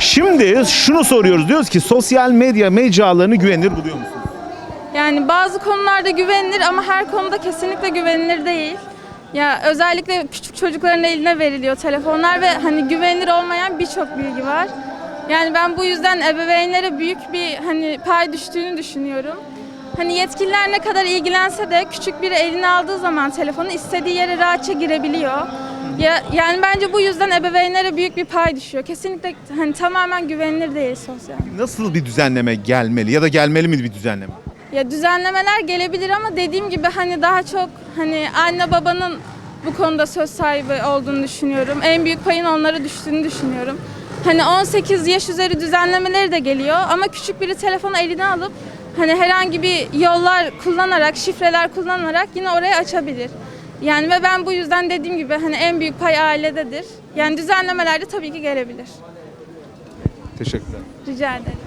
Şimdi şunu soruyoruz. Diyoruz ki sosyal medya mecralarını güvenilir buluyor musunuz? Yani bazı konularda güvenilir ama her konuda kesinlikle güvenilir değil. Ya özellikle küçük çocukların eline veriliyor telefonlar ve hani güvenilir olmayan birçok bilgi var. Yani ben bu yüzden ebeveynlere büyük bir hani pay düştüğünü düşünüyorum. Hani yetkililer ne kadar ilgilense de küçük biri eline aldığı zaman telefonu istediği yere rahatça girebiliyor. Ya, yani bence bu yüzden ebeveynlere büyük bir pay düşüyor. Kesinlikle hani tamamen güvenilir değil sosyal. Nasıl bir düzenleme gelmeli ya da gelmeli mi bir düzenleme? Ya düzenlemeler gelebilir ama dediğim gibi hani daha çok hani anne babanın bu konuda söz sahibi olduğunu düşünüyorum. En büyük payın onlara düştüğünü düşünüyorum. Hani 18 yaş üzeri düzenlemeleri de geliyor ama küçük biri telefonu eline alıp hani herhangi bir yollar kullanarak, şifreler kullanarak yine orayı açabilir. Yani ve ben bu yüzden dediğim gibi hani en büyük pay ailededir. Yani düzenlemeler de tabii ki gelebilir. Teşekkürler. Rica ederim.